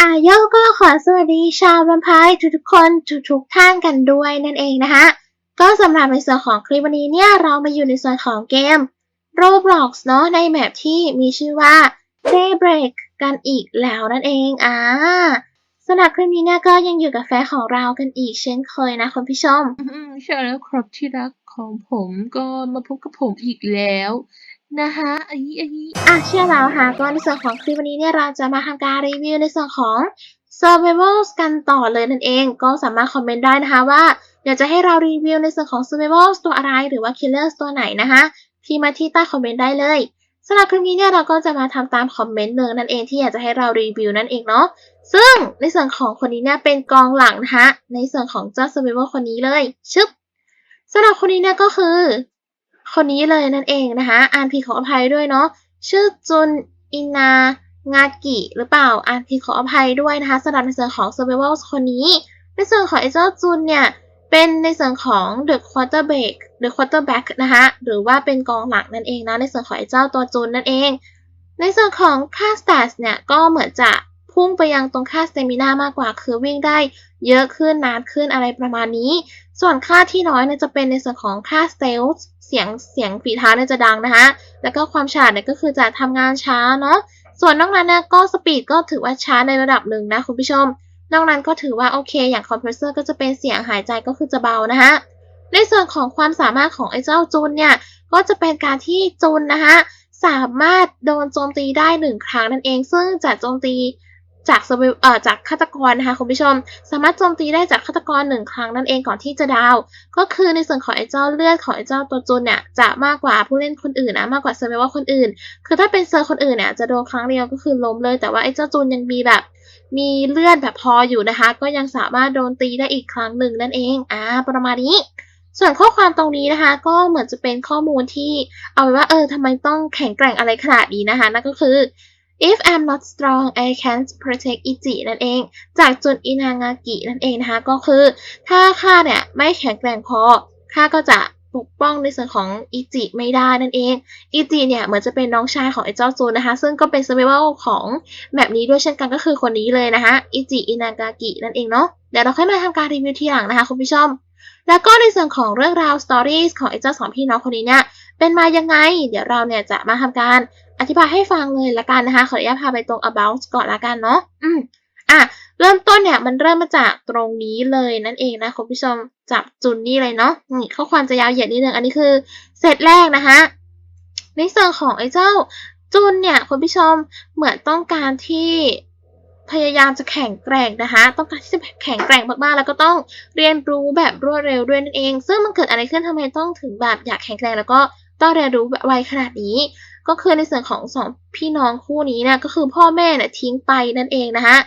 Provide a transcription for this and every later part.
อาโยก็ขอสวัสดีชาวแวมไพร์ทุกๆคนทุกๆท่านกันด้วยนั่นเองนะคะก็สำหรับในส่วนของคลิปวันนี้เนี่ย เรามาอยู่ในส่วนของเกม Roblox เนาะในแมปที่มีชื่อว่า Daybreak กันอีกแล้วนั่นเองอ่าสำหรับคลิปนี้เนี่ยก็ยังอยู่กับแฟนของเรากันอีกเช่นเคยนะคุณผู้ชม อืมใช่แล้วครับที่รักของผมก็มาพบกับผมอีกแล้ว นะคะอันนี้อันนี้อะเชื่อแล้วค่ะก็ในส่วนของคลิปวันนี้เนี่ยเราจะมาทำการรีวิวในส่วนของ Survival กันต่อเลยนั่นเอง ก็สามารถคอมเมนต์ได้นะคะว่าอยากจะให้เรารีวิวในส่วนของ Survival ตัวอะไรหรือว่า Killers ตัวไหนนะคะพิมพ์มาที่ใต้คอมเมนต์ได้เลยสำหรับคลิปนี้เนี่ยเราก็จะมาทำตามคอมเมนต์เลยนั่นเองที่อยากจะให้เรารีวิวนั่นเองเนาะซึ่งในส่วนของคนนี้เนี่ยเป็นกองหลังนะคะในส่วนของเจ้า Survival คนนี้เลยชึบสำหรับคนนี้เนี่ยก็คือ คนนี้เลยนั่นเองนะคะ อ่านผิดขออภัยด้วยเนาะ ชื่อจุนอินางากิหรือเปล่า อ่านผิดขออภัยด้วยนะคะสำหรับในส่วนของ Survival คนนี้ ในส่วนของไอเจ้าจุนเนี่ย เป็นในส่วนของ The Quarterback The Quarterback นะคะหรือว่าเป็นกองหลังนั่นเองนะ ในส่วนของไอเจ้าตัวจุนนั่นเอง ในส่วนของคา stats เนี่ย ก็เหมือนจะ พุ่งไปยังตรงค่า stamina มากกว่า คือวิ่งได้เยอะขึ้นนานขึ้นอะไรประมาณนี้ ส่วนค่าที่น้อยเนี่ยจะเป็นในส่วนของค่า stealth เสียงเสียงฝีเท้าเนี่ยจะดังนะคะแล้วก็ความฉาดเนี่ยก็คือจะทำงานช้าเนาะส่วนนอกนั้นเนี่ยก็สปีดก็ถือว่าช้าในระดับหนึ่งนะคุณผู้ชม นอกนั้นก็ถือว่าโอเค อย่างคอมเพรสเซอร์ก็จะเป็นเสียงหายใจก็คือจะเบานะคะในส่วนของความสามารถของไอ้เจ้าจูนเนี่ยก็จะเป็นการที่จูนนะคะสามารถโดนโจมตีได้หนึ่งครั้งนั่นเอง ซึ่งจะโจมตี จากเอ่อจากฆาตกรนะคะคุณผู้ชม สามารถโจมตีได้จากฆาตกรหนึ่งครั้งนั่นเองก่อนที่จะดาว ก็คือในส่วนของไอ้เจ้าเลือดของไอ้เจ้าตัวจุนเนี่ยจะมากกว่าผู้เล่นคนอื่นนะมากกว่าเซอร์ไวว่าคนอื่น คือถ้าเป็นเซอร์คนอื่นเนี่ยจะโดนครั้งเดียวก็คือล้มเลย แต่ว่าไอ้เจ้าจุนยังมีแบบ มีเลือดแบบพออยู่นะคะ ก็ยังสามารถโดนตีได้อีกครั้งหนึ่งนั่นเองอ่าประมาณนี้ส่วนข้อความตรงนี้นะคะ ก็เหมือนจะเป็นข้อมูลที่เอาไว้ว่าเออทำไมต้องแข็งแกร่งอะไรขนาดนี้นะคะนั่นก็คือ if I'm not strong I can't protect Ichi นั่นเอง จากจุนอินางากินั่นเองนะคะ ก็คือ ถ้าข้าเนี่ยไม่แข็งแกร่งพอข้าก็จะปกป้องในส่วนของอิจิไม่ได้นั่นเอง อิจิเนี่ยเหมือนจะเป็นน้องชายของไอ้เจ้าจูนนะคะ ซึ่งก็เป็น survival ของแบบนี้ด้วยเช่นกันก็คือคนนี้เลยนะคะ อิจิอินางากินั่นเองเนาะ เดี๋ยวเราค่อยมาทำการรีวิวทีหลังนะคะคุณผู้ชม แล้วก็ในส่วนของเรื่องราว stories ของไอ้เจ้าสองพี่น้องคนนี้เนี่ยเป็นมายังไง เดี๋ยวเราเนี่ยจะมาทำการ อธิบายให้ฟังเลยละกันนะคะ ขออนุญาตพาไปตรง about ก่อนละกันเนาะ อืมอะ เริ่มต้นเนี่ยมันเริ่มมาจากตรงนี้เลยนั่นเองนะคุณผู้ชมจับจุนนี่เลยเนาะนี่ข้อความจะยาวเหยียดนิดนึง อันนี้คือเซตแรกนะคะในส่วนของไอ้เจ้าจุนเนี่ยคุณผู้ชมเหมือนต้องการที่พยายามจะแข็งแกร่งนะคะ ต้องการที่จะแข็งแกร่งมากๆ แล้วก็ต้องเรียนรู้แบบรวดเร็วด้วยนั่นเอง ซึ่งมันเกิดอะไรขึ้นทำไมต้องถึงแบบอยากแข็งแกร่งแล้วก็ต้องเรียนรู้แบบไวขนาดนี้ ก็คือในส่วนของสองพี่น้องคู่นี้เนี่ยก็คือพ่อแม่เนี่ยทิ้งไปนั่นเองนะคะ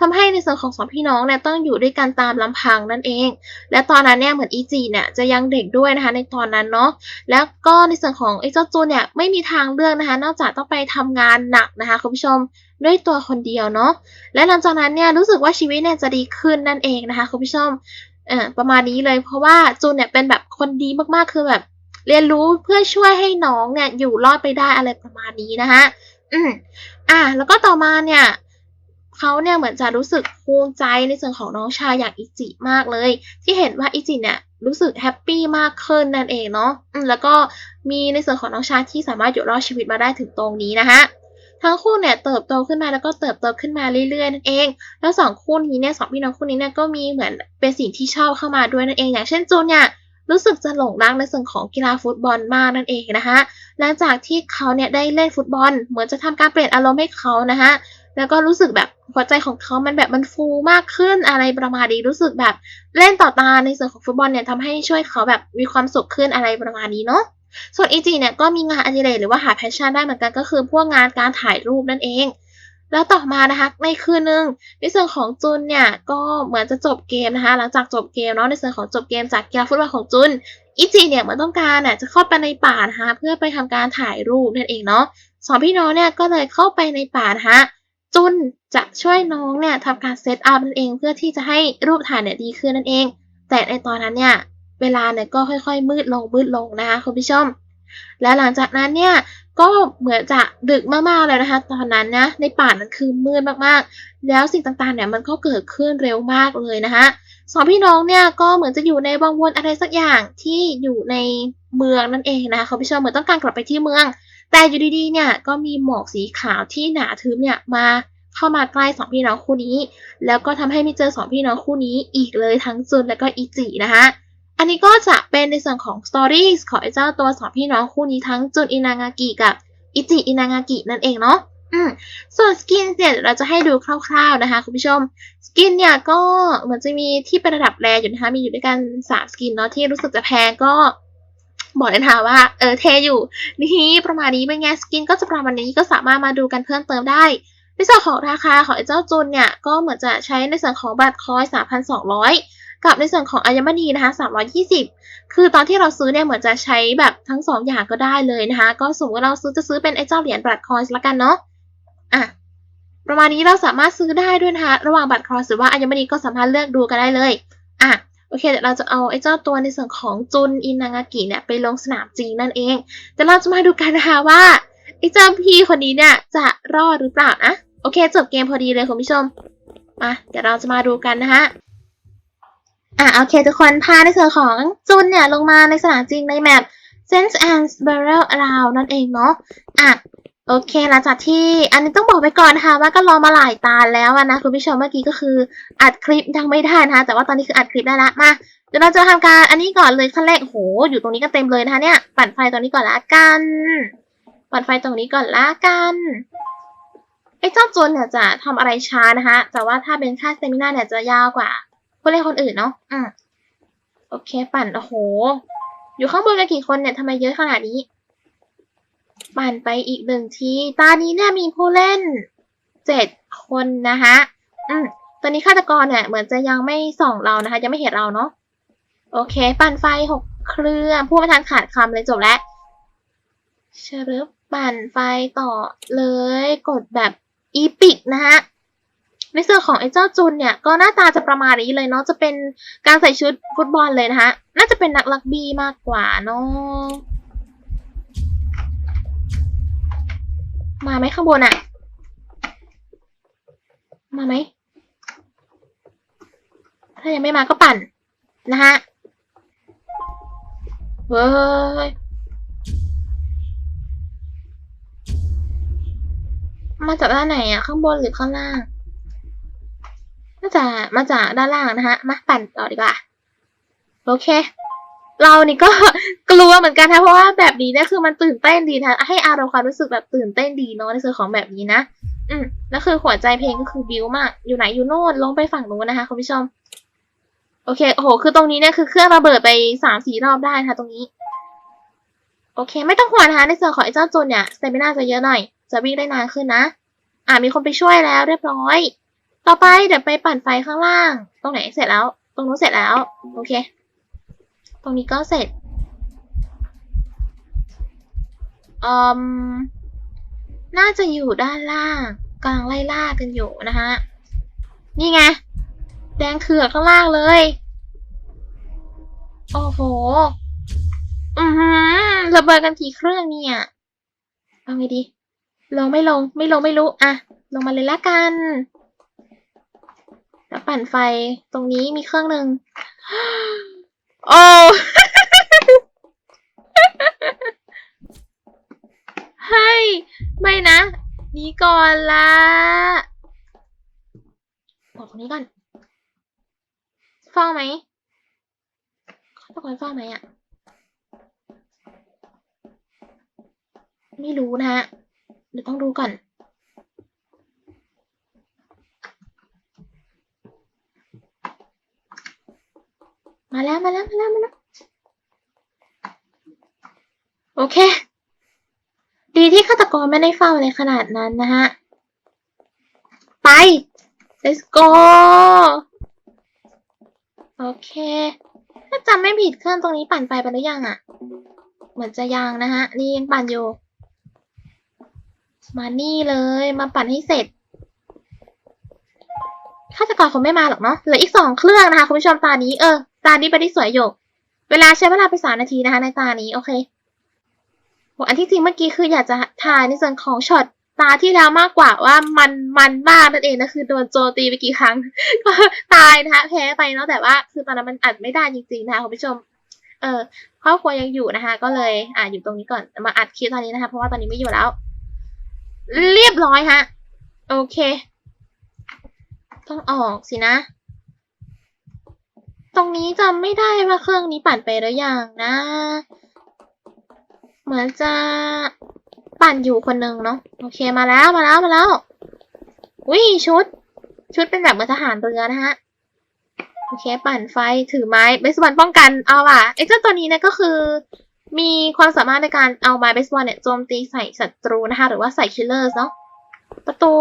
ทำให้ในส่วนของสองพี่น้องเนี่ยต้องอยู่ด้วยกันตามลำพังนั่นเอง และตอนนั้นเนี่ยเหมือนอีจีเนี่ยจะยังเด็กด้วยนะคะในตอนนั้นเนาะ แล้วก็ในส่วนของไอ้เจ้าจูนเนี่ยไม่มีทางเลือกนะคะ นอกจากต้องไปทำงานหนักนะคะคุณผู้ชมด้วยตัวคนเดียวเนาะ และหลังจากนั้นเนี่ยรู้สึกว่าชีวิตเนี่ยจะดีขึ้นนั่นเองนะคะคุณผู้ชมเอ่อประมาณนี้เลยเพราะว่าจูนเนี่ยเป็นแบบคนดีมากๆคือแบบ เรียนรู้เพื่อช่วยให้น้องเนี่ยอยู่รอดไปได้อะไรประมาณนี้นะคะอืมอะแล้วก็ต่อมาเนี่ยเขาเนี่ยเหมือนจะรู้สึกภูมิใจในส่วนของน้องชายอย่างอิจิมากเลย ที่เห็นว่าอิจิเนี่ยรู้สึกแฮปปี้มากขึ้นนั่นเองเนาะอืมแล้วก็มีในส่วนของน้องชายที่สามารถอยู่รอดชีวิตมาได้ถึงตรงนี้นะคะทั้งคู่เนี่ยเติบโตขึ้นมาแล้วก็เติบโตขึ้นมาเรื่อยๆนั่นเอง แล้วสองคู่นี้เนี่ยสองพี่น้องคู่นี้เนี่ยก็มีเหมือนเป็นสิ่งที่ชอบเข้ามาด้วยนั่นเอง อย่างเช่นจูนเนี่ย รู้สึกจะหลงรักในส่วนของกีฬาฟุตบอลมากนั่นเองนะคะ หลังจากที่เขาเนี่ยได้เล่นฟุตบอล เหมือนจะทำการเปลี่ยนอารมณ์ให้เขานะคะแล้วก็รู้สึกแบบหัวใจของเขามันแบบมันฟูมากขึ้นอะไรประมาณนี้รู้สึกแบบเล่นต่อตาในส่วนของฟุตบอลเนี่ยทำให้ช่วยเขาแบบมีความสุขขึ้นอะไรประมาณนี้เนาะส่วนอีจีเนี่ยก็มีงานอดิเรกหรือว่าหาแพชชั่นได้เหมือนกันก็คือพวกงานการถ่ายรูปนั่นเอง แล้วต่อมานะคะในคืนหนึ่งในส่วนของจุนเนี่ยก็เหมือนจะจบเกมนะคะ หลังจากจบเกมเนาะในส่วนของจบเกมจากกีฬาฟุตบอลของจุนอีจีเนี่ยเหมือนต้องการน่ะจะเข้าไปในป่านะคะเพื่อไปทำการถ่ายรูปนั่นเองเนาะสองพี่น้องเนี่ยก็เลยเข้าไปในป่านะคะจุนจะช่วยน้องเนี่ยทำการเซตอัพนั่นเองเพื่อที่จะให้รูปถ่ายเนี่ยดีขึ้นนั่นเอง แต่ในตอนนั้นเนี่ยเวลาเนี่ยก็ค่อยๆ มืดลงมืดลงนะคะคุณผู้ชม แล้วหลังจากนั้นเนี่ยก็เหมือนจะดึกมากๆเลยนะคะ ตอนนั้นนะในป่านั้นคือมืดมากๆ แล้วสิ่งต่างๆเนี่ยมันก็เกิดขึ้นเร็วมากเลยนะคะสองพี่น้องเนี่ยก็เหมือนจะอยู่ในวังวนอะไรสักอย่างที่อยู่ในเมืองนั่นเองนะคะเขาพี่ชมเหมือนต้องการกลับไปที่เมือง แต่อยู่ดีๆเนี่ยก็มีหมอกสีขาวที่หนาทึบเนี่ยมาเข้ามาใกล้สองพี่น้องคู่นี้ แล้วก็ทำให้ไม่เจอสองพี่น้องคู่นี้อีกเลยทั้งจุนและก็อิจินะคะ อันนี้ก็จะเป็นในส่วนของ Stories ของไอ้เจ้าตัวสองพี่น้องคู่นี้ทั้งจุนอินางากิกับอิจิอินางากินั่นเองเนาะอืมส่วนสกินเนี่ยเราจะให้ดูคร่าวๆนะคะคุณผู้ชม สกินเนี่ยก็เหมือนจะมีที่เป็นระดับแรอยู่นะคะมีอยู่ด้วยกันสามสกินเนาะที่รู้สึกจะแพงก็บอกเลยนะคะว่าเออเทอยู่นี่ประมาณนี้เป็นไงสกินก็จะประมาณนี้ก็สามารถมาดูกันเพิ่มเติมได้ในส่วนของราคาของไอ้เจ้าจุนเนี่ยก็เหมือนจะใช้ในส่วนของบัตรคอย 3,200 กับในส่วนของอัญมณีนะคะ320 คือตอนที่เราซื้อเนี่ยเหมือนจะใช้แบบทั้งสองอย่างก็ได้เลยนะคะ ก็สมมติเราซื้อจะซื้อเป็นไอ้เจ้าเหรียญบัตรคอยละกันเนาะ อะ ประมาณนี้เราสามารถซื้อได้ด้วยนะคะ ระหว่างบัตรคอยหรือว่าอัญมณีก็สามารถเลือกดูกันได้เลย อะโอเคเดี๋ยวเราจะเอาไอ้เจ้าตัวในส่วนของจุนอินางากิเนี่ยไปลงสนามจริงนั่นเองเดี๋ยวเราจะมาดูกันนะคะว่าไอ้เจ้าพี่คนนี้เนี่ยจะรอดหรือเปล่านะ โอเคจบเกมพอดีเลยคุณผู้ชม มาเดี๋ยวเราจะมาดูกันนะฮะ อะโอเคทุกคนพาในส่วนของจุนเนี่ยลงมาในสนามจริงในแมป Sense and Barrel Around นั่นเองเนาะอะโอเคหลังจากที่อันนี้ต้องบอกไปก่อนนะคะว่าก็รอมาหลายตาแล้วนะคุณผู้ชมเมื่อกี้ก็คืออัดคลิปยังไม่ได้นะคะแต่ว่าตอนนี้คืออัดคลิปได้ละมาเดี๋ยวเราจะทำการอันนี้ก่อนเลยขั้นแรกโหอยู่ตรงนี้กันเต็มเลยนะคะเนี่ยปั่นไฟตรงนี้ก่อนละกันปั่นไฟตรงนี้ก่อนละกันไอ้เจ้าโจนเนี่ยจะทำอะไรช้านะคะแต่ว่าถ้าเป็นค่าเตมินาเนี่ยจะยาวกว่า ผู้เล่นคนอื่นเนาะอืมโอเค ปั่นโอ้โห อยู่ข้างบนกันกี่คนเนี่ยทำไมเยอะขนาดนี้ ปั่นไปอีกหนึ่งทีตานี้เนี่ยมีผู้เล่นเจ็ดคนนะคะอืมตอนนี้ฆาตกรเนี่ยเหมือนจะยังไม่ส่องเรานะคะ ยังไม่เห็นเราเนาะโอเค ปั่นไฟหกเครื่องพูดไม่ทันขาดคำเลยจบแล้วเชรึบปั่นไฟต่อเลย กดแบบอีพิกนะฮะ ในส่วนของไอ้เจ้าจุนเนี่ยก็หน้าตาจะประมาณนี้เลยเนาะจะเป็นการใส่ชุดฟุตบอลเลยนะคะน่าจะเป็นนักรักบี้มากกว่าเนาะมาไหมข้างบนอะมาไหมถ้ายังไม่มาก็ปั่นนะฮะเว้ยมาจากด้านไหนอะข้างบนหรือข้างล่าง จะมาจากด้านล่างนะฮะมาปั่นต่อดีกว่า โอเค เรานี่ก็กลัวเหมือนกันนะเพราะว่าแบบนี้เนี่ยคือมันตื่นเต้นดีนะให้อารมณ์ความรู้สึกแบบตื่นเต้นดีเนาะในส่วนของแบบนี้นะอืมแล้วคือหัวใจเพลงก็คือบิวมาก อยู่ไหนอยู่โน่นลงไปฝั่งนู้นนะคะคุณผู้ชม โอเคโอ้โหคือตรงนี้เนี่ยคือเครื่องระเบิดไปสามสี่รอบได้นะคะตรงนี้ โอเค ไม่ต้องห่วงนะคะในส่วนของไอ้เจ้าโจนเนี่ยสเตมิน่าจะเยอะหน่อย จะวิ่งได้นานขึ้นนะ อ่ามีคนไปช่วยแล้วเรียบร้อย ต่อไปเดี๋ยวไปปั่นไฟข้างล่าง ตรงไหนเสร็จแล้ว ตรงนู้นเสร็จแล้ว โอเค ตรงนี้ก็เสร็จอืมน่าจะอยู่ด้านล่างกำลังไล่ล่ากันอยู่นะคะนี่ไง แดงเขือกข้างล่างเลย โอ้โห อือหือระเบิดกันกี่เครื่องเนี่ยเอาไงดี ลงไม่ลง ไม่ลงไม่รู้ อะ ลงมาเลยละกัน แล้วปั่นไฟตรงนี้มีเครื่องหนึ่งโอ้ ให้ไม่นะหนีก่อนละบอกตรงนี้ก่อนเฝ้าไหมเขาตะโกนเฝ้าไหมอะ ไม่รู้นะฮะเดี๋ยวต้องดูก่อน มาแล้วมาแล้วมาแล้วมาแล้วโอเค ดีที่ฆาตกรไม่ได้เฝ้าในขนาดนั้นนะฮะ ไป let's go โอเค ถ้าจำไม่ผิดเครื่องตรงนี้ปั่นไฟไปหรือยังอะ่ะ เหมือนจะยังนะฮะ นี่ยังปั่นอยู่ มานี่เลย มาปั่นให้เสร็จฆาตกรคงไม่มาหรอกเนาะ เหลืออีกสองเครื่องนะคะ คุณผู้ชมตานี้ เออ ตานี้ไปได้สวยอยู่เวลาใช้เวลาไปสามนาทีนะคะ ในตานี้โอเคอันที่จริงเมื่อกี้คืออยากจะถ่ายในส่วนของช็อตตาที่แล้วมากกว่าว่ามันมันมากนั่นเองนะคือโดนโจมตีไปกี่ครั้ง ก็ตายนะคะแพ้ไปเนาะแต่ว่าคือตอนนั้นมันอัดไม่ได้จริงๆนะคะคุณผู้ชม เออครอบครัวยังอยู่นะคะ ก็เลยอ่าอยู่ตรงนี้ก่อนมาอัดคลิปตอนนี้นะคะ เพราะว่าตอนนี้ไม่อยู่แล้ว เรียบร้อยฮะ โอเค ต้องออกสินะ ตรงนี้จำไม่ได้ว่าเครื่องนี้ปั่นไปหรือยังนะ เหมือนจะปั่นอยู่คนหนึ่งเนาะโอเคมาแล้วมาแล้วมาแล้ววิชุด ชุดเป็นแบบเหมือนทหารเรือนะฮะโอเค ปั่นไฟถือไม้เบสบอลป้องกันเอาว่ะไอ้เจ้าตัวนี้เนี่ยก็คือ มีความสามารถในการเอาไม้เบสบอลเนี่ยโจมตีใส่ศัตรูนะคะ หรือว่าใส่คิลเลอร์เนาะประตู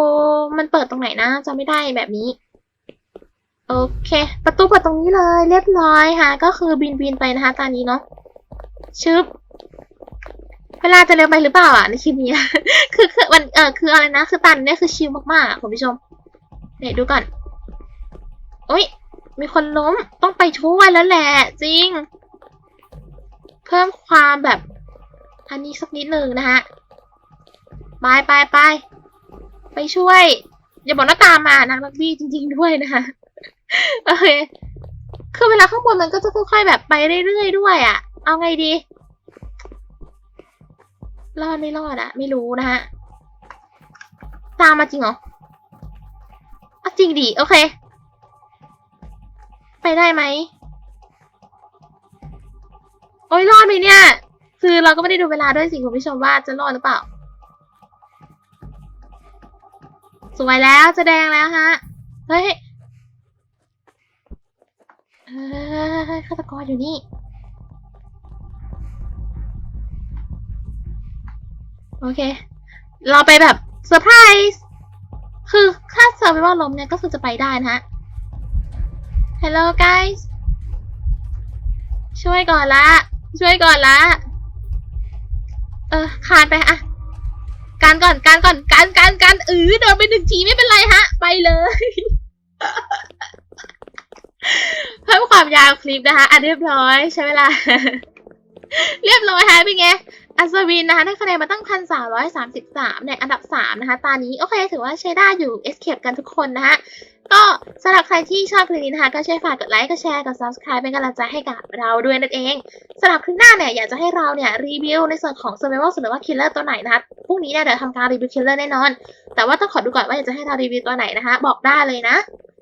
มันเปิดตรงไหนนะจำไม่ได้แบบนี้ โอเค ประตูเปิดตรงนี้เลย เรียบร้อยค่ะ ก็คือบินบินไปนะคะตอนนี้เนาะชึบเวลาจะเร็วไปหรือเปล่าอะในคลิปนี้คือคือมันเออคืออะไรนะ คือตันเนี่ยคือชิลมากๆคุณผู้ชมเนี่ยดูก่อนโอ้ยมีคนล้มต้องไปช่วยแล้วแหละจริง เพิ่มความแบบ อันนี้สักนิดหนึ่งนะฮะไปไปไปไปช่วยอย่าบอกว่าตามมานะรักบี้จริง ๆด้วยนะคะ โอเคคือเวลาข้างบนมันก็จะค่อยๆแบบไปเรื่อยๆด้วยอะ่ะ เอาไงดี รอดไม่รอดอะไม่รู้นะฮะ ตามมาจริงเหรออจริงดิ โอเค ไปได้ไหม โอ้ยรอดไหมเนี่ย คือเราก็ไม่ได้ดูเวลาด้วยสิคุณผู้ชมว่าจะรอดหรือเปล่า สวยแล้วจะแดงแล้วฮะ เฮ้ย ฆาตกรอยู่นี่ โอเค เราไปแบบเซอร์ไพรส์คือถ้าเซอร์ไพรส์ลมเนี่ยก็คือจะไปได้นะฮะ Hello guys ช่วยก่อนละ ช่วยก่อนละ เออคานไปอะการก่อนการก่อนการการการเออเดินไปหนึ่งทีไม่เป็นไรฮะ ไปเลย เพิ่มความยาวคลิปนะคะอะเรียบร้อยใช้เวลา เรียบร้อยฮะเป็นไงอัศวินนะคะได้คะแนนมาตั้งพันสามร้อยสามสิบสามในอันดับสามนะคะตอนนี้ โอเค ถือว่าใช้ได้อยู่เอสเคปกันทุกคนนะคะ ก็สำหรับใครที่ชอบคลิปนี้นะคะ ก็ช่วยฝากกดไลค์กดแชร์กด subscribe เป็นกำลังใจให้กับเราด้วยนั่นเองสำหรับคลิปหน้าเนี่ยอยากจะให้เราเนี่ยรีวิวในส่วนของ survival หรือว่า killer ตัวไหนนะคะพรุ่งนี้เนี่ยเดี๋ยวทำการรีวิว killer แน่นอน แต่ว่าต้องขอดูก่อนว่าอยากจะให้เรารีวิวตัวไหนนะคะ บอกได้เลยนะ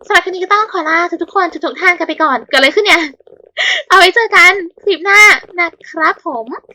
สำหรับคลิปนี้ก็ต้องขอลาทุกๆคนทุกๆท่านกันไปก่อนเกิดอะไรขึ้นเนี่ย เอาไว้เจอกันคลิปหน้านะครับผม